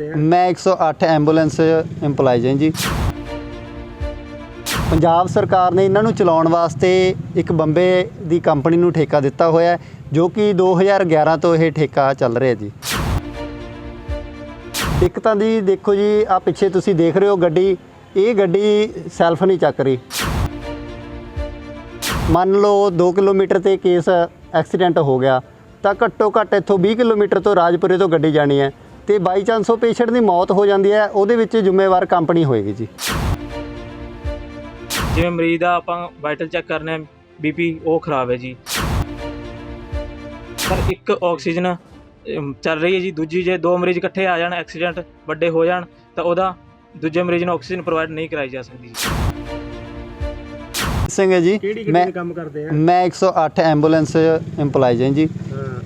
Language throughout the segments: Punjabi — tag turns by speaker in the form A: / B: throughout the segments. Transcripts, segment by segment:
A: ਮੈਂ 108 ਐਂਬੂਲੈਂਸ EMPLOYEE ਹਾਂ ਜੀ। ਪੰਜਾਬ ਸਰਕਾਰ ਨੇ ਇਹਨਾਂ ਨੂੰ ਚਲਾਉਣ ਵਾਸਤੇ ਇੱਕ ਬੰਬੇ ਦੀ ਕੰਪਨੀ ਨੂੰ ਠੇਕਾ ਦਿੱਤਾ ਹੋਇਆ ਜੋ ਕਿ 2011 ਤੋਂ ਇਹ ਠੇਕਾ ਚੱਲ ਰਿਹਾ ਜੀ। ਇੱਕ ਤਾਂ ਦੀ ਦੇਖੋ ਜੀ ਆ ਪਿੱਛੇ ਤੁਸੀਂ ਦੇਖ ਰਹੇ ਹੋ ਗੱਡੀ, ਇਹ ਗੱਡੀ ਸੈਲਫ ਨਹੀਂ ਚੱਕ ਰਹੀ। ਮੰਨ ਲਓ 2 ਕਿਲੋਮੀਟਰ ਤੇ ਕੇਸ ਐਕਸੀਡੈਂਟ ਹੋ ਗਿਆ, ਤਾਂ ਘੱਟੋ ਘੱਟ ਇੱਥੋਂ 20 ਕਿਲੋਮੀਟਰ ਤੋਂ ਰਾਜਪੁਰੇ ਤੋਂ ਗੱਡੀ ਜਾਣੀ ਹੈ। ਤੇ ਬਾਈ ਚਾਂਸ ਉਹ ਪੇਸ਼ੈਂਟ ਦੀ ਮੌਤ ਹੋ ਜਾਂਦੀ ਹੈ ਉਹਦੇ ਵਿੱਚ ਜ਼ਿੰਮੇਵਾਰ ਕੰਪਨੀ ਹੋਏਗੀ ਜੀ।
B: ਜਿਵੇਂ ਮਰੀਜ਼ ਦਾ ਆਪਾਂ ਵਾਈਟਲ ਚੈੱਕ ਕਰਨਾ ਹੈ ਬੀਪੀ ਉਹ ਖਰਾਬ ਹੈ ਜੀ। ਪਰ ਇੱਕ ਆਕਸੀਜਨ ਅਮ, ਚੱਲ ਰਹੀ ਹੈ ਜੀ ਦੂਜੀ ਜੇ ਦੋ ਮਰੀਜ਼ ਇਕੱਠੇ ਆ ਜਾਣ ਐਕਸੀਡੈਂਟ ਵੱਡੇ ਹੋ ਜਾਣ ਤਾਂ ਉਹਦਾ ਦੂਜੇ ਮਰੀਜ਼ ਨੂੰ ਆਕਸੀਜਨ ਪ੍ਰੋਵਾਈਡ ਨਹੀਂ ਕਰਾਈ ਜਾ ਸਕਦੀ ਜੀ।
A: ਸਿੰਘ ਹੈ ਜੀ
C: ਕਿਹੜੀ
A: ਮੈਂ
C: ਗੱਡੀ ਦੇ ਕੰਮ ਕਰਦੇ ਆ?
A: ਮੈਂ 108 ਐਂਬੂਲੈਂਸ EMPLOYEE ਹਾਂ ਜੀ।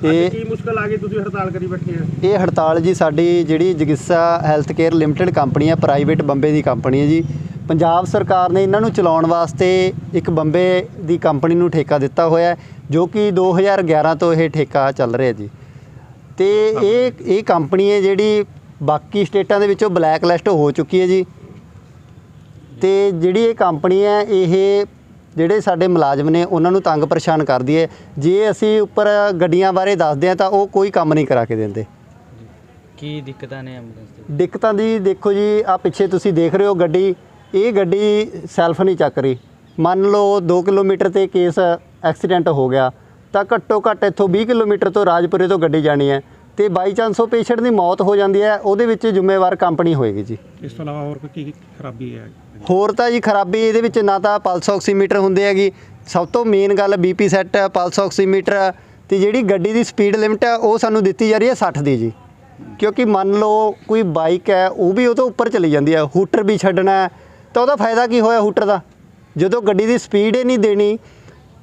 C: ਇਹ ਕੀ ਮੁਸ਼ਕਲ ਆ ਗਈ ਤੁਸੀਂ ਹੜਤਾਲ ਕਰੀ ਬੈਠੇ ਆ
A: ਇਹ ਹੜਤਾਲ ਜੀ ਸਾਡੀ ਜਿਹੜੀ ਜਗਿੱਸਾ ਹੈਲਥ ਕੇਅਰ ਲਿਮਟਿਡ ਕੰਪਨੀ ਹੈ ਪ੍ਰਾਈਵੇਟ ਬੰਬੇ ਦੀ ਕੰਪਨੀ ਹੈ ਜੀ। ਪੰਜਾਬ ਸਰਕਾਰ ਨੇ ਇਹਨਾਂ ਨੂੰ ਚਲਾਉਣ ਵਾਸਤੇ ਇੱਕ ਬੰਬੇ ਦੀ ਕੰਪਨੀ ਨੂੰ ਠੇਕਾ ਦਿੱਤਾ ਹੋਇਆ ਜੋ ਕਿ 2011 ਤੋਂ ਇਹ ਠੇਕਾ ਚੱਲ ਰਿਹਾ ਜੀ। ਤੇ ਇਹ ਇਹ ਕੰਪਨੀ ਹੈ ਜਿਹੜੀ ਬਾਕੀ ਸਟੇਟਾਂ ਦੇ ਵਿੱਚੋਂ ਬਲੈਕ ਲਿਸਟ ਹੋ ਚੁੱਕੀ ਹੈ ਜੀ। ਤੇ ਜਿਹੜੀ ਇਹ ਕੰਪਨੀ ਹੈ ਇਹ ਜਿਹੜੇ ਸਾਡੇ ਮੁਲਾਜ਼ਮ ਨੇ ਉਹਨਾਂ ਨੂੰ ਤੰਗ ਪਰੇਸ਼ਾਨ ਕਰਦੀ ਹੈ ਜੇ ਅਸੀਂ ਉੱਪਰ ਗੱਡੀਆਂ ਬਾਰੇ ਦੱਸਦੇ ਹਾਂ ਤਾਂ ਉਹ ਕੋਈ ਕੰਮ ਨਹੀਂ ਕਰਾ ਕੇ ਦਿੰਦੇ।
D: ਕੀ ਦਿੱਕਤਾਂ ਨੇ ਐਂਬੂਲੈਂਸ ਤੇ?
A: ਦਿੱਕਤਾਂ ਦੀ ਦੇਖੋ ਜੀ ਆ ਪਿੱਛੇ ਤੁਸੀਂ ਦੇਖ ਰਹੇ ਹੋ ਗੱਡੀ। ਇਹ ਗੱਡੀ ਸੈਲਫ ਨਹੀਂ ਚੱਕ ਰਹੀ। ਮੰਨ ਲਓ 2 ਕਿਲੋਮੀਟਰ ਤੇ ਕੇਸ ਐਕਸੀਡੈਂਟ ਹੋ ਗਿਆ ਤਾਂ ਘੱਟੋ ਘੱਟ ਇੱਥੋਂ 20 ਕਿਲੋਮੀਟਰ ਤੋਂ ਰਾਜਪੁਰੇ ਤੋਂ ਗੱਡੀ ਜਾਣੀ ਹੈ। ਤੇ ਬਾਈ ਚਾਂਸ ਉਹ ਪੇਸ਼ੈਂਟ ਦੀ ਮੌਤ ਹੋ ਜਾਂਦੀ ਹੈ ਉਹਦੇ ਵਿੱਚ ਜ਼ਿੰਮੇਵਾਰ ਕੰਪਨੀ ਹੋਏਗੀ ਜੀ।
C: ਇਸ ਤੋਂ ਇਲਾਵਾ ਹੋਰ ਕੋਈ ਕੀ ਖਰਾਬੀ ਹੈ?
A: ਹੋਰ ਤਾਂ ਜੀ ਖਰਾਬੀ ਇਹਦੇ ਵਿੱਚ ਨਾ ਤਾਂ ਪਲਸ ਆਕਸੀਮੀਟਰ ਹੁੰਦੇ ਹੈਗੀ। ਸਭ ਤੋਂ ਮੇਨ ਗੱਲ ਬੀਪੀ ਸੈੱਟ ਪਲਸ ਆਕਸੀਮੀਟਰ ਤੇ ਜਿਹੜੀ ਗੱਡੀ ਦੀ ਸਪੀਡ ਲਿਮਟ ਹੈ ਉਹ ਸਾਨੂੰ ਦਿੱਤੀ ਜਾ ਰਹੀ ਹੈ 60 ਦੀ ਜੀ। ਕਿਉਂਕਿ ਮੰਨ ਲਓ ਕੋਈ ਬਾਈਕ ਹੈ ਉਹ ਵੀ ਉਹ ਤੋਂ ਉੱਪਰ ਚਲੀ ਜਾਂਦੀ ਹੈ। ਹੂਟਰ ਵੀ ਛੱਡਣਾ ਤਾਂ ਉਹਦਾ ਫਾਇਦਾ ਕੀ ਹੋਇਆ ਹੂਟਰ ਦਾ? ਜਦੋਂ ਗੱਡੀ ਦੀ ਸਪੀਡ ਹੀ ਨਹੀਂ ਦੇਣੀ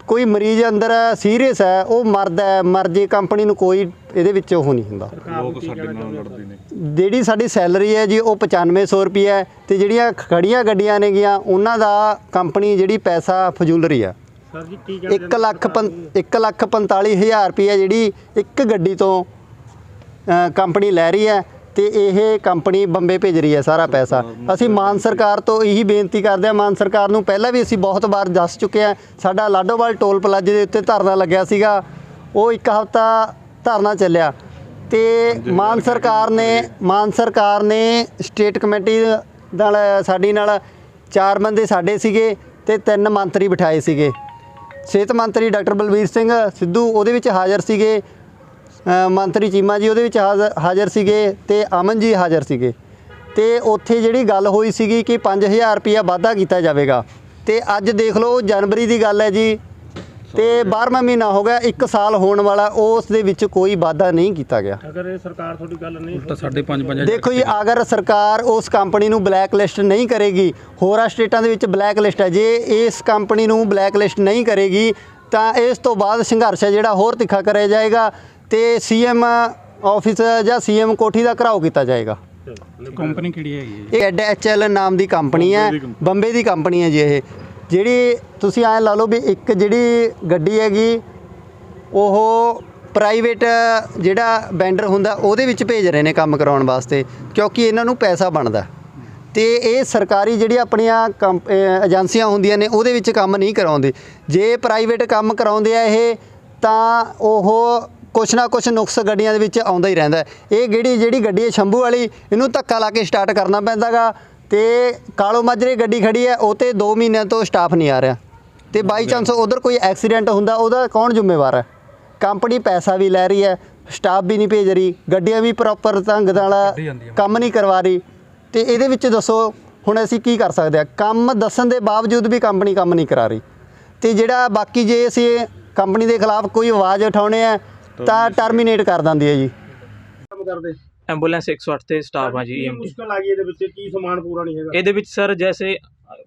A: ਕੋਈ ਮਰੀਜ਼ ਅੰਦਰ ਸੀਰੀਅਸ ਹੈ ਉਹ ਮਰਦਾ ਹੈ ਮਰ ਜੇ ਕੰਪਨੀ ਨੂੰ ਕੋਈ ਇਹਦੇ ਵਿੱਚ ਉਹ ਨਹੀਂ ਹੁੰਦਾ।
C: ਲੋਕ ਸਾਡੇ ਨਾਲ ਲੜਦੇ ਨੇ
A: ਜਿਹੜੀ ਸਾਡੀ ਸੈਲਰੀ ਹੈ ਜੀ ਉਹ 9500 ਰੁਪਏ ਹੈ ਤੇ ਜਿਹੜੀਆਂ ਖੜੀਆਂ ਗੱਡੀਆਂ ਨੇਗੀਆਂ ਉਹਨਾਂ ਦਾ ਕੰਪਨੀ ਜਿਹੜੀ ਪੈਸਾ ਫਜ਼ੂਲ ਰਹੀ ਆ
C: ਸਰ ਜੀ ਕੀ ਕਹਿਣਾ
A: 1 ਲੱਖ 1 ਲੱਖ 45000 ਰੁਪਏ ਜਿਹੜੀ ਇੱਕ ਗੱਡੀ ਤੋਂ ਕੰਪਨੀ ਲੈ ਰਹੀ ਹੈ ਤੇ ਇਹ ਕੰਪਨੀ ਬੰਬੇ ਭੇਜ ਰਹੀ ਹੈ ਸਾਰਾ ਪੈਸਾ। ਅਸੀਂ ਮਾਨ ਸਰਕਾਰ ਤੋਂ ਇਹੀ ਬੇਨਤੀ ਕਰਦੇ ਹਾਂ ਮਾਨ ਸਰਕਾਰ ਨੂੰ ਪਹਿਲਾਂ ਵੀ ਅਸੀਂ ਬਹੁਤ ਵਾਰ ਦੱਸ ਚੁੱਕੇ ਹਾਂ ਸਾਡਾ ਲਾਡੋਵਾਲ ਟੋਲ ਪਲਾਜ਼ੇ ਦੇ ਉੱਤੇ ਧਰਨਾ ਲੱਗਿਆ ਸੀਗਾ ਉਹ ਇੱਕ ਹਫ਼ਤਾ ਧਰਨਾ ਚੱਲਿਆ। ਤੇ ਮਾਨ ਸਰਕਾਰ ਨੇ ਮਾਨ ਸਰਕਾਰ ਨੇ ਸਟੇਟ ਕਮੇਟੀ ਨਾਲ ਸਾਡੀ ਨਾਲ ਚਾਰ ਬੰਦੇ ਸਾਡੇ ਸੀਗੇ ਤੇ ਤਿੰਨ ਮੰਤਰੀ ਬਿਠਾਏ ਸੀਗੇ। ਸਿਹਤ ਮੰਤਰੀ ਡਾਕਟਰ ਬਲਬੀਰ ਸਿੰਘ ਸਿੱਧੂ ਉਹਦੇ ਵਿੱਚ ਹਾਜ਼ਰ ਸੀਗੇ। ਮੰਤਰੀ ਚੀਮਾ ਜੀ ਉਹਦੇ ਵਿੱਚ ਹਾਜ਼ਰ- ਹਾਜ਼ਰ ਸੀਗੇ ਤੇ ਅਮਨ ਜੀ ਹਾਜ਼ਰ ਸੀਗੇ। ਤੇ ਉੱਥੇ ਜਿਹੜੀ ਗੱਲ ਹੋਈ ਸੀਗੀ ਕਿ 5000 ਰੁਪਇਆ ਵਾਧਾ ਕੀਤਾ ਜਾਵੇਗਾ। ਤੇ ਅੱਜ ਦੇਖ ਲਓ ਜਨਵਰੀ ਦੀ ਗੱਲ ਹੈ ਜੀ। ਤੇ 12ਵਾਂ ਮਹੀਨਾ ਹੋ ਗਿਆ 1 ਸਾਲ ਹੋਣ ਵਾਲਾ ਉਸ ਦੇ ਵਿੱਚ ਕੋਈ ਵਾਧਾ ਨਹੀਂ ਕੀਤਾ ਗਿਆ।
C: ਅਗਰ ਇਹ ਸਰਕਾਰ ਤੁਹਾਡੀ ਗੱਲ ਨਹੀਂ
E: ਤਾਂ ਸਾਡੇ ਪੰਜ ਪੰਜ
A: ਦੇਖੋ ਜੀ ਅਗਰ ਸਰਕਾਰ ਉਸ ਕੰਪਨੀ ਨੂੰ ਬਲੈਕ ਲਿਸਟ ਨਹੀਂ ਕਰੇਗੀ ਹੋਰਾਂ ਸਟੇਟਾਂ ਦੇ ਵਿੱਚ ਬਲੈਕ ਲਿਸਟ ਹੈ। ਜੇ ਇਸ ਕੰਪਨੀ ਨੂੰ ਬਲੈਕ ਲਿਸਟ ਨਹੀਂ ਕਰੇਗੀ ਤਾਂ ਇਸ ਤੋਂ ਬਾਅਦ ਸੰਘਰਸ਼ ਹੈ ਜਿਹੜਾ ਹੋਰ ਤਿੱਖਾ ਕਰਿਆ ਜਾਏਗਾ। ਤੇ ਸੀਐਮ ਆਫਿਸ ਜਾਂ ਸੀਐਮ ਕੋਠੀ ਦਾ ਘਰਾਓ ਕੀਤਾ ਜਾਏਗਾ।
E: ਕੰਪਨੀ ਕਿਹੜੀ ਹੈਗੀ
A: ਇਹ ਐਡ ਐਚਐਲ ਨਾਮ ਦੀ ਕੰਪਨੀ ਹੈ ਬੰਬੇ ਦੀ ਕੰਪਨੀ। ਹੈ ਜੀ ਇਹ। ਜਿਹੜੀ ਤੁਸੀਂ ਐਂ ਲਾ ਲਓ ਵੀ ਇੱਕ ਜਿਹੜੀ ਗੱਡੀ ਹੈਗੀ ਉਹ ਪ੍ਰਾਈਵੇਟ ਜਿਹੜਾ ਵੈਂਡਰ ਹੁੰਦਾ ਉਹਦੇ ਵਿੱਚ ਭੇਜ ਰਹੇ ਨੇ ਕੰਮ ਕਰਾਉਣ ਵਾਸਤੇ ਕਿਉਂਕਿ ਇਹਨਾਂ ਨੂੰ ਪੈਸਾ ਬਣਦਾ। ਤੇ ਇਹ ਸਰਕਾਰੀ ਜਿਹੜੀ ਆਪਣੀਆਂ ਏਜੰਸੀਆਂ ਹੁੰਦੀਆਂ ਨੇ ਉਹਦੇ ਵਿੱਚ ਕੰਮ ਨਹੀਂ ਕਰਾਉਂਦੇ। ਜੇ ਪ੍ਰਾਈਵੇਟ ਕੰਮ ਕਰਾਉਂਦੇ ਆ ਇਹ ਤਾਂ ਉਹ ਕੁਛ ਨਾ ਕੁਛ ਨੁਕਸ ਗੱਡੀਆਂ ਦੇ ਵਿੱਚ ਆਉਂਦਾ ਹੀ ਰਹਿੰਦਾ। ਇਹ ਜਿਹੜੀ ਜਿਹੜੀ ਗੱਡੀ ਹੈ ਸ਼ੰਭੂ ਵਾਲੀ ਇਹਨੂੰ ਧੱਕਾ ਲਾ ਕੇ ਸਟਾਰਟ ਕਰਨਾ ਪੈਂਦਾਗਾ ਤੇ ਕਾਲੋ ਮਾਜਰੇ ਗੱਡੀ ਖੜੀ ਹੈ ਉਹ ਤੇ 2 ਮਹੀਨਿਆਂ ਤੋਂ ਸਟਾਫ ਨਹੀਂ ਆ ਰਿਹਾ। ਤੇ ਬਾਈ ਚਾਂਸ ਉਧਰ ਕੋਈ ਐਕਸੀਡੈਂਟ ਹੁੰਦਾ ਉਹਦਾ ਕੌਣ ਜ਼ਿੰਮੇਵਾਰ ਹੈ? ਕੰਪਨੀ ਪੈਸਾ ਵੀ ਲੈ ਰਹੀ ਹੈ ਸਟਾਫ ਵੀ ਨਹੀਂ ਭੇਜ ਰਹੀ ਗੱਡੀਆਂ ਵੀ ਪ੍ਰੋਪਰ ਢੰਗ ਨਾਲ ਕੰਮ ਨਹੀਂ ਕਰਵਾ ਰਹੀ। ਤੇ ਇਹਦੇ ਵਿੱਚ ਦੱਸੋ ਹੁਣ ਅਸੀਂ ਕੀ ਕਰ ਸਕਦੇ ਆ ਕੰਮ ਦੱਸਣ ਦੇ ਬਾਵਜੂਦ ਵੀ ਕੰਪਨੀ ਕੰਮ ਨਹੀਂ ਕਰਾ ਰਹੀ। ਤੇ ਜਿਹੜਾ ਬਾਕੀ ਜੇ ਅਸੀਂ ਕੰਪਨੀ ਦੇ ਖਿਲਾਫ ਕੋਈ ਆਵਾਜ਼ ਉਠਾਉਣੇ ਆ ਤਾਂ ਟਰਮੀਨੇਟ ਕਰ ਦਿੰਦੀ ਹੈ ਜੀ।
C: ਕੰਮ ਕਰਦੇ?
B: ਐਂਬੂਲੈਂਸ 108 ਤੇ ਸਟਾਫ ਆ ਜੀ
C: ਕੀ
B: EMT
C: ਮੁਸ਼ਕਲ ਆ ਗਈ ਇਹਦੇ ਵਿੱਚ? ਕੀ ਸਮਾਨ ਪੂਰਾ ਨਹੀਂ ਹੈਗਾ?
B: ਇਹਦੇ ਵਿੱਚ ਸਰ ਜੈਸੇ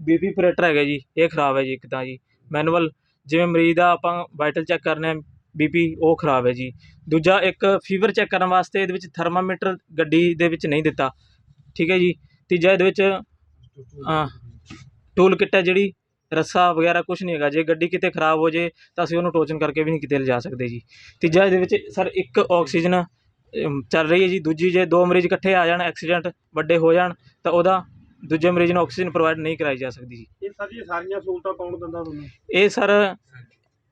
B: ਬੀਪੀ ਆਪਰੇਟਰ ਹੈਗਾ ਜੀ ਇਹ ਖਰਾਬ ਹੈ ਜੀ ਇੱਕ ਤਾਂ ਜੀ। ਮੈਨੂਅਲ ਜਿਵੇਂ ਮਰੀਜ਼ ਦਾ ਆਪਾਂ ਵਾਈਟਲ ਚੈੱਕ ਕਰਨਾ ਹੈ ਬੀਪੀ ਉਹ ਖਰਾਬ ਹੈ ਜੀ। ਦੂਜਾ ਇੱਕ ਫੀਵਰ ਚੈੱਕ ਕਰਨ ਵਾਸਤੇ ਇਹਦੇ ਵਿੱਚ ਥਰਮਾਮੀਟਰ ਗੱਡੀ ਦੇ ਵਿੱਚ ਨਹੀਂ ਦਿੱਤਾ। ਠੀਕ ਹੈ ਜੀ। ਤੀਜਾ ਇਹਦੇ ਵਿੱਚ ਟੂਲ ਕਿੱਟ ਹੈ ਜਿਹੜੀ ਰੱਸਾ ਵਗੈਰਾ ਕੁਝ ਨਹੀਂ ਹੈਗਾ। ਜੇ ਗੱਡੀ ਕਿਤੇ ਖਰਾਬ ਹੋ ਜੇ ਤਾਂ ਅਸੀਂ ਉਹਨੂੰ ਟੋਚਨ ਕਰਕੇ ਵੀ ਨਹੀਂ ਕਿਤੇ ਲਿਜਾ ਸਕਦੇ ਜੀ। ਤੀਜਾ ਇਹਦੇ ਵਿੱਚ ਸਰ ਇੱਕ ਆਕਸੀਜਨ ਚੱਲ ਰਹੀ ਹੈ ਜੀ। ਦੂਜੀ ਜੇ ਦੋ ਮਰੀਜ਼ ਇਕੱਠੇ ਆ ਜਾਣ ਐਕਸੀਡੈਂਟ ਵੱਡੇ ਹੋ ਜਾਣ ਤਾਂ ਉਹਦਾ ਦੂਜੇ ਮਰੀਜ਼ ਨੂੰ ਆਕਸੀਜਨ ਪ੍ਰੋਵਾਈਡ ਨਹੀਂ ਕਰਾਈ ਜਾ ਸਕਦੀ ਜੀ।
C: ਇਹ ਸਰ ਜੀ ਸਾਰੀਆਂ ਸਹੂਲਤਾਂ ਕੌਣ ਦਿੰਦਾ ਤੁਹਾਨੂੰ?
B: ਇਹ ਸਰ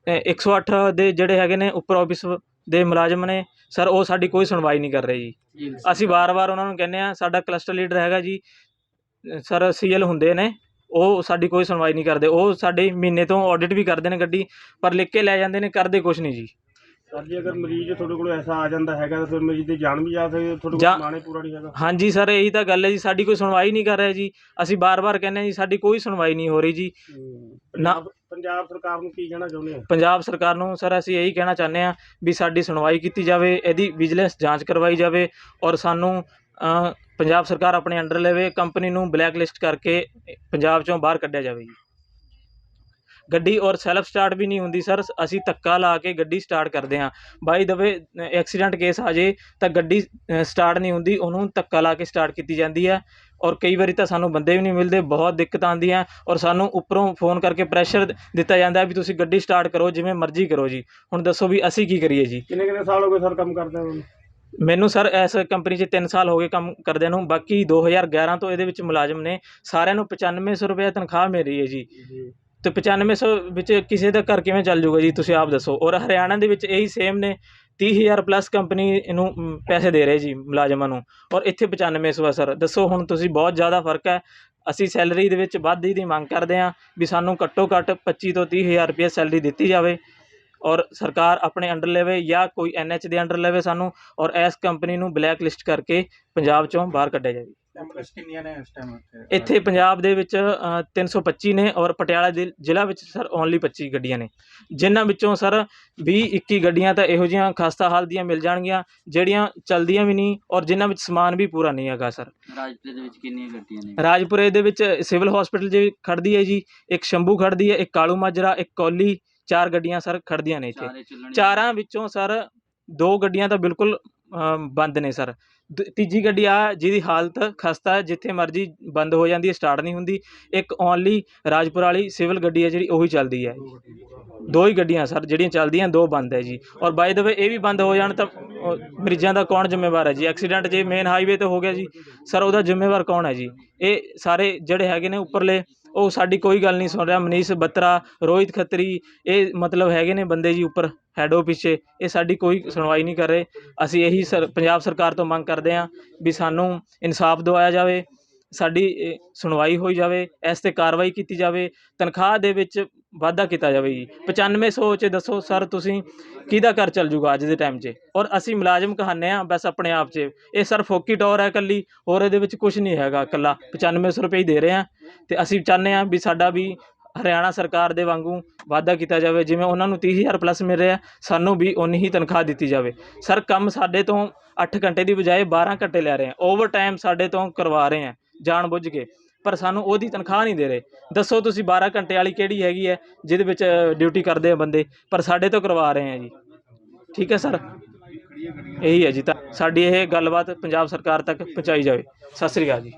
B: ਅ, 108 ਦੇ ਜਿਹੜੇ ਹੈਗੇ ਨੇ ਉੱਪਰ ਆਫਿਸ ਦੇ ਮੁਲਾਜ਼ਮ ਨੇ ਸਰ ਉਹ ਸਾਡੀ ਕੋਈ ਸੁਣਵਾਈ ਨਹੀਂ ਕਰ ਰਹੇ ਜੀ। ਅਸੀਂ ਵਾਰ-ਵਾਰ ਉਹਨਾਂ ਨੂੰ ਕਹਿੰਦੇ ਆ ਸਾਡਾ ਕਲਸਟਰ ਲੀਡਰ ਹੈਗਾ ਜੀ ਸਰ ਸੀਐਲ ਹੁੰਦੇ ਨੇ ਉਹ ਸਾਡੀ ਕੋਈ ਸੁਣਵਾਈ ਨਹੀਂ ਕਰਦੇ। ਉਹ ਸਾਡੇ ਮਹੀਨੇ ਤੋਂ ਆਡਿਟ ਵੀ ਕਰਦੇ ਨੇ ਗੱਡੀ ਪਰ ਲਿਖ ਕੇ ਲੈ ਜਾਂਦੇ ਨੇ ਕਰਦੇ ਕੁਝ ਨਹੀਂ ਜੀ।
C: ਸਰ ਜੀ ਅਗਰ ਮਰੀਜ਼ ਤੁਹਾਡੇ ਕੋਲ ਐਸਾ ਆ ਜਾਂਦਾ ਹੈਗਾ ਤਾਂ ਫਿਰ ਮਰੀਜ਼ ਦੀ ਜਾਨ ਵੀ ਜਾ ਸਕਦੀ ਹੈ, ਤੁਹਾਡੇ ਕੋਲ ਹੀ ਪੂਰਾ ਨਹੀਂ ਹੈਗਾ।
B: ਹਾਂਜੀ ਸਰ ਇਹੀ ਤਾਂ ਗੱਲ ਹੈ ਜੀ ਸਾਡੀ ਕੋਈ ਸੁਣਵਾਈ ਨਹੀਂ ਕਰ ਰਿਹਾ ਜੀ। ਅਸੀਂ ਬਾਰ-ਬਾਰ ਕਹਿੰਦੇ ਜੀ ਸਾਡੀ ਕੋਈ ਸੁਣਵਾਈ ਨਹੀਂ ਹੋ ਰਹੀ ਜੀ। ਨਾ-
C: ਪੰਜਾਬ ਪੰਜਾਬ ਸਰਕਾਰ ਨੂੰ ਕੀ ਕਹਿਣਾ ਚਾਹੁੰਦੇ ਆ
B: ਪੰਜਾਬ ਸਰਕਾਰ ਨੂੰ ਸਰ ਅਸੀਂ ਇਹੀ ਕਹਿਣਾ ਚਾਹੁੰਦੇ ਹਾਂ ਵੀ ਸਾਡੀ ਸੁਣਵਾਈ ਕੀਤੀ ਜਾਵੇ ਇਹਦੀ ਵਿਜੀਲੈਂਸ ਜਾਂਚ ਕਰਵਾਈ ਜਾਵੇ ਔਰ ਸਾਨੂੰ ਅ, ਪੰਜਾਬ ਸਰਕਾਰ ਆਪਣੇ ਅੰਡਰ ਲਵੇ, ਕੰਪਨੀ ਨੂੰ ਬਲੈਕ ਲਿਸਟ ਕਰਕੇ ਪੰਜਾਬ ਚੋਂ ਬਾਹਰ ਕੱਢਿਆ ਜਾਵੇ ਜੀ। ਗੱਡੀ ਔਰ ਸੈਲਫ ਸਟਾਰਟ ਵੀ ਨਹੀਂ ਹੁੰਦੀ ਸਰ ਅਸੀਂ ਧੱਕਾ ਲਾ ਕੇ ਗੱਡੀ ਸਟਾਰਟ ਕਰਦੇ ਹਾਂ। ਬਾਈ ਦਵੇ ਐਕਸੀਡੈਂਟ ਕੇਸ ਆ ਜੇ, ਤਾਂ ਗੱਡੀ ਸਟਾਰਟ ਨਹੀਂ ਹੁੰਦੀ, ਉਹਨੂੰ ਧੱਕਾ ਲਾ ਕੇ ਸਟਾਰਟ ਕੀਤੀ ਜਾਂਦੀ ਹੈ। ਔਰ ਕਈ ਵਾਰੀ ਤਾਂ ਸਾਨੂੰ ਬੰਦੇ ਵੀ ਨਹੀਂ ਮਿਲਦੇ, ਬਹੁਤ ਦਿੱਕਤਾਂ ਆਉਂਦੀਆਂ ਔਰ ਸਾਨੂੰ ਉੱਪਰੋਂ ਫੋਨ ਕਰਕੇ ਪ੍ਰੈਸ਼ਰ ਦਿੱਤਾ ਜਾਂਦਾ ਵੀ ਤੁਸੀਂ ਗੱਡੀ ਸਟਾਰਟ ਕਰੋ, ਜਿਵੇਂ ਮਰਜ਼ੀ ਕਰੋ ਜੀ। ਹੁਣ ਦੱਸੋ ਵੀ ਅਸੀਂ ਕੀ ਕਰੀਏ ਜੀ?
C: ਕਿੰਨੇ ਕਿੰਨੇ ਸਾਲ ਹੋ ਗਏ ਸਰ ਕੰਮ ਕਰਦੇ ਨੂੰ?
B: ਮੈਨੂੰ ਸਰ ਇਸ ਕੰਪਨੀ 'ਚ 3 ਸਾਲ ਹੋ ਗਏ ਕੰਮ ਕਰਦਿਆਂ ਨੂੰ ਬਾਕੀ 2011 ਤੋਂ ਇਹਦੇ ਵਿੱਚ ਮੁਲਾਜ਼ਮ ਨੇ। ਸਾਰਿਆਂ ਨੂੰ 9500 ਰੁਪਏ ਤਨਖਾਹ ਮਿਲ ਰਹੀ ਹੈ ਜੀ। ਤੇ 9500 ਵਿੱਚ ਕਿਸੇ ਦਾ ਘਰ ਕਿਵੇਂ ਚੱਲ ਜਾਊਗਾ ਜੀ ਤੁਸੀਂ ਆਪ ਦੱਸੋ। ਔਰ ਹਰਿਆਣਾ ਦੇ ਵਿੱਚ ਇਹੀ ਸੇਮ ਨੇ 30000 ਪਲੱਸ ਕੰਪਨੀ ਇਹਨੂੰ ਪੈਸੇ ਦੇ ਰਹੇ ਜੀ ਮੁਲਾਜ਼ਮਾਂ ਨੂੰ। ਔਰ ਇੱਥੇ 9500 ਆ ਸਰ। ਦੱਸੋ ਹੁਣ ਤੁਸੀਂ ਬਹੁਤ ਜ਼ਿਆਦਾ ਫ਼ਰਕ ਹੈ। ਅਸੀਂ ਸੈਲਰੀ ਦੇ ਵਿੱਚ ਵਾਧੇ ਦੀ ਮੰਗ ਕਰਦੇ ਹਾਂ ਵੀ ਸਾਨੂੰ ਘੱਟੋ ਘੱਟ 25 ਤੋਂ 30000 ਰੁਪਏ ਸੈਲਰੀ ਦਿੱਤੀ ਜਾਵੇ। ਔਰ ਸਰਕਾਰ ਆਪਣੇ ਅੰਡਰ ਲਵੇ ਜਾਂ ਕੋਈ ਐਨਐਚ ਦੇ ਅੰਡਰ ਲਵੇ ਸਾਨੂੰ ਔਰ ਇਸ ਕੰਪਨੀ ਨੂੰ ਬਲੈਕ ਲਿਸਟ ਕਰਕੇ ਪੰਜਾਬ ਚੋਂ ਬਾਹਰ ਕੱਢਿਆ ਜਾਵੇ।
E: ਐਂਬੂਲੈਂਸ ਕਿੰਨੀਆਂ ਨੇ ਇਸ ਟਾਈਮ
B: ਇੱਥੇ ਪੰਜਾਬ ਦੇ ਵਿੱਚ ਅ, 325 ਨੇ ਔਰ ਪਟਿਆਲਾ ਜ਼ਿਲ੍ਹਾ ਵਿੱਚ ਸਰ ਓਨਲੀ 25 ਗੱਡੀਆਂ ਨੇ। ਜਿਨ੍ਹਾਂ ਵਿੱਚੋਂ ਸਰ 20 21 ਗੱਡੀਆਂ ਤਾਂ ਇਹੋ ਜਿਹੀਆਂ ਖਸਤਾ ਹਾਲ ਦੀਆਂ ਮਿਲ ਜਾਣਗੀਆਂ ਜਿਹੜੀਆਂ ਚਲਦੀਆਂ ਵੀ ਨਹੀਂ ਔਰ ਜਿਨ੍ਹਾਂ ਵਿੱਚ ਸਮਾਨ ਵੀ ਪੂਰਾ ਨਹੀਂ ਹੈਗਾ ਸਰ।
D: ਰਾਜਪੁਰੇ ਦੇ ਵਿੱਚ ਕਿੰਨੀਆਂ ਗੱਡੀਆਂ ਨੇ?
B: ਰਾਜਪੁਰੇ ਦੇ ਵਿੱਚ ਸਿਵਲ ਹਸਪੀਟਲ 'ਚ ਖੜਦੀ ਹੈ ਜੀ ਇੱਕ ਸ਼ੰਭੂ ਖੜਦੀ ਹੈ ਇੱਕ ਕਾਲੂ ਮਾਜਰਾ ਇੱਕ ਕੌਲੀ ਚਾਰ ਗੱਡੀਆਂ ਸਰ ਖੜਦੀਆਂ ਨੇ ਇੱਥੇ। ਚਾਰਾਂ ਵਿੱਚੋਂ ਸਰ ਦੋ ਗੱਡੀਆਂ ਤਾਂ ਬਿਲਕੁਲ ਬੰਦ ਨੇ ਸਰ। ਤੀਜੀ ਗੱਡੀ ਆ ਜਿਹਦੀ ਹਾਲਤ ਖਸਤਾ ਹੈ ਜਿੱਥੇ ਮਰਜ਼ੀ ਬੰਦ ਹੋ ਜਾਂਦੀ ਹੈ ਸਟਾਰਟ ਨਹੀਂ ਹੁੰਦੀ। ਇੱਕ ਓਨਲੀ ਰਾਜਪੁਰ ਵਾਲੀ ਸਿਵਲ ਗੱਡੀ ਹੈ ਜਿਹੜੀ ਉਹੀ ਚੱਲਦੀ ਹੈ। ਦੋ ਹੀ ਗੱਡੀਆਂ ਸਰ ਜਿਹੜੀਆਂ ਚੱਲਦੀਆਂ ਦੋ ਬੰਦ ਹੈ ਜੀ। ਔਰ ਬਾਈ ਦ ਵੇ ਇਹ ਵੀ ਬੰਦ ਹੋ ਜਾਣ ਤਾਂ ਮਰੀਜ਼ਾਂ ਦਾ ਕੌਣ ਜ਼ਿੰਮੇਵਾਰ ਹੈ ਜੀ? ਐਕਸੀਡੈਂਟ ਜੇ ਮੇਨ ਹਾਈਵੇ ਤੇ ਹੋ ਗਿਆ ਜੀ ਸਰ ਉਹਦਾ ਜ਼ਿੰਮੇਵਾਰ ਕੌਣ ਹੈ ਜੀ? ਇਹ ਸਾਰੇ ਜਿਹੜੇ ਹੈਗੇ ਨੇ ਉੱਪਰਲੇ ਉਹ ਸਾਡੀ ਕੋਈ ਗੱਲ ਨਹੀਂ ਸੁਣ ਰਿਹਾ। ਮਨੀਸ਼ ਬੱਤਰਾ, ਰੋਹਿਤ ਖੱਤਰੀ, ਇਹ ਮਤਲਬ ਹੈਗੇ ਨੇ ਬੰਦੇ ਜੀ ਉੱਪਰ ਹੈਡੋ ਪਿੱਛੇ ਇਹ ਸਾਡੀ ਕੋਈ ਸੁਣਵਾਈ ਨਹੀਂ ਕਰ ਰਹੇ। ਅਸੀਂ ਇਹੀ ਸਰ, ਪੰਜਾਬ ਸਰਕਾਰ ਤੋਂ ਮੰਗ ਕਰਦੇ ਹਾਂ ਵੀ ਸਾਨੂੰ ਇਨਸਾਫ ਦਿਵਾਇਆ ਜਾਵੇ, ਸਾਡੀ ਸੁਣਵਾਈ ਹੋਈ ਜਾਵੇ, ਇਸ ਤੇ ਕਾਰਵਾਈ ਕੀਤੀ ਜਾਵੇ। ਤਨਖਾਹ ਦੇ ਵਿੱਚ ਵਾਧਾ ਕੀਤਾ ਜਾਵੇ ਜੀ। 9500 ਚ ਦੱਸੋ ਸਰ ਤੁਸੀਂ, ਕਿਹਦਾ ਘਰ ਚੱਲ ਜੂਗਾ ਅੱਜ ਦੇ ਟਾਈਮ 'ਚ? ਔਰ ਅਸੀਂ ਮੁਲਾਜ਼ਮ ਕਹਾਨੇ ਆ ਬਸ ਆਪਣੇ ਆਪ 'ਚ। ਇਹ ਸਰ ਫੋਕੀ ਟੌਰ ਹੈ ਕੱਲੀ ਹੋਰ ਇਹਦੇ ਵਿੱਚ ਕੁਝ ਨਹੀਂ ਹੈਗਾ ਕੱਲਾ 9500 ਰੁਪਏ ਹੀ ਦੇ ਰਹੇ ਆ ਤੇ ਅਸੀਂ ਚਾਹੁੰਦੇ ਆ ਵੀ ਸਾਡਾ ਵੀ ਹਰਿਆਣਾ ਸਰਕਾਰ ਦੇ ਵਾਂਗੂ ਵਾਅਦਾ ਕੀਤਾ ਜਾਵੇ। ਜਿਵੇਂ ਉਹਨਾਂ ਨੂੰ 30000 ਪਲੱਸ ਮਿਲ ਰਿਹਾ, ਸਾਨੂੰ ਵੀ ਉਨੀ ਹੀ ਤਨਖਾਹ ਦਿੱਤੀ ਜਾਵੇ। ਸਰ, ਕੰਮ ਸਾਡੇ ਤੋਂ 8 ਘੰਟੇ ਦੀ ਬਜਾਏ 12 ਘੰਟੇ ਲੈ ਰਹੇ ਆ ਓਵਰ ਟਾਈਮ ਸਾਡੇ ਤੋਂ ਕਰਵਾ ਰਹੇ ਆ ਜਾਣ ਬੁੱਝ ਕੇ। ਪਰ ਸਾਨੂੰ ਉਹਦੀ ਤਨਖਾਹ ਨਹੀਂ ਦੇ ਰਹੇ। ਦੱਸੋ ਤੁਸੀਂ 12 ਘੰਟੇ ਵਾਲੀ ਕਿਹੜੀ ਹੈਗੀ ਹੈ, ਜਿਹਦੇ ਵਿੱਚ ਡਿਊਟੀ ਕਰਦੇ ਆ ਬੰਦੇ, ਪਰ ਸਾਡੇ ਤੋਂ ਕਰਵਾ ਰਹੇ ਆ ਜੀ। ਠੀਕ ਹੈ, ਸਰ? ਇਹੀ ਹੈ ਜੀ ਤਾਂ। ਸਾਡੀ ਇਹ ਗੱਲਬਾਤ ਪੰਜਾਬ ਸਰਕਾਰ ਤੱਕ ਪਹੁੰਚਾਈ ਜਾਵੇ। ਸਤਿ ਸ੍ਰੀ ਅਕਾਲ ਜੀ।